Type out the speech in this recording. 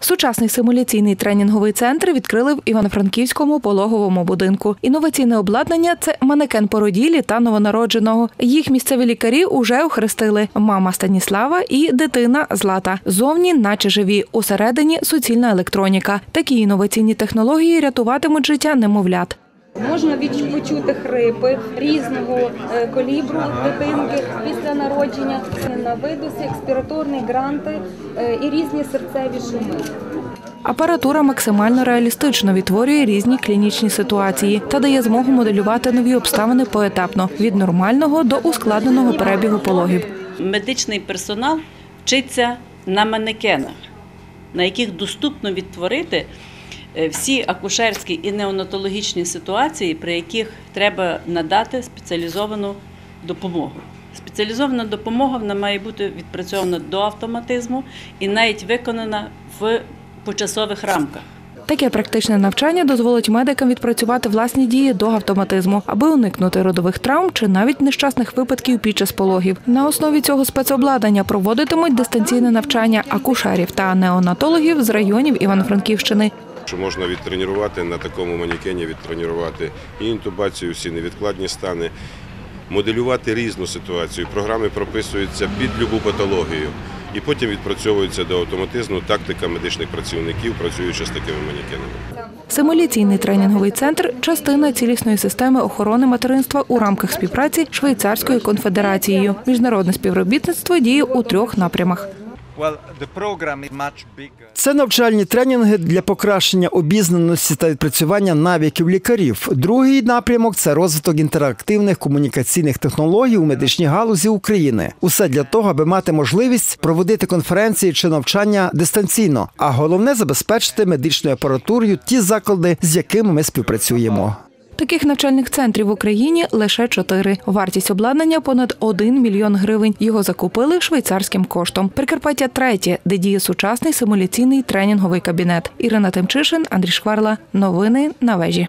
Сучасний симуляційний тренінговий центр відкрили в Івано-Франківському пологовому будинку. Інноваційне обладнання це манекен породілі та новонародженого. Їх місцеві лікарі уже охрестили. Мама Станіслава і дитина Злата. Зовні, наче живі. Усередині суцільна електроніка. Такі інноваційні технології рятуватимуть життя немовлят. Можна відч- почути хрипи різного е, колібру дитинки після народження, на видусі, експіраторні гранти е, і різні серцеві шуми. Апаратура максимально реалістично відтворює різні клінічні ситуації та дає змогу моделювати нові обставини поетапно від нормального до ускладненого перебігу пологів. медичний персонал вчиться на манекенах, на яких доступно відтворити всі акушерські і неонатологічні ситуації, при яких треба надати спеціалізовану допомогу. Спеціалізована допомога вона має бути відпрацьована до автоматизму і навіть виконана в почасових рамках. Таке практичне навчання дозволить медикам відпрацювати власні дії до автоматизму, аби уникнути родових травм чи навіть нещасних випадків під час пологів. На основі цього спецобладнання проводитимуть дистанційне навчання акушерів та неонатологів з районів Івано-Франківщини. Що можна відтренувати на такому манекені, відтренувати і інтубацію, всі невідкладні стани, моделювати різну ситуацію. Програми прописуються під любу патологію. І потім відпрацьовується до автоматизму тактика медичних працівників, працюючи з такими манекенами. Симуляційний тренінговий центр частина цілісної системи охорони материнства у рамках співпраці Швейцарською конфедерацією. Міжнародне співробітництво діє у трьох напрямах. Це навчальні тренінги для покращення обізнаності та відпрацювання навиків лікарів. Другий напрямок це розвиток інтерактивних комунікаційних технологій у медичній галузі України. Усе для того, аби мати можливість проводити конференції чи навчання дистанційно, а головне забезпечити медичною апаратурою ті заклади, з якими ми співпрацюємо. Таких навчальних центрів в Україні лише чотири. Вартість обладнання понад 1 мільйон гривень. Його закупили швейцарським коштом. Прикарпаття третє, де діє сучасний симуляційний тренінговий кабінет. Ірина Тимчишин, Андрій Шкварла. Новини на вежі.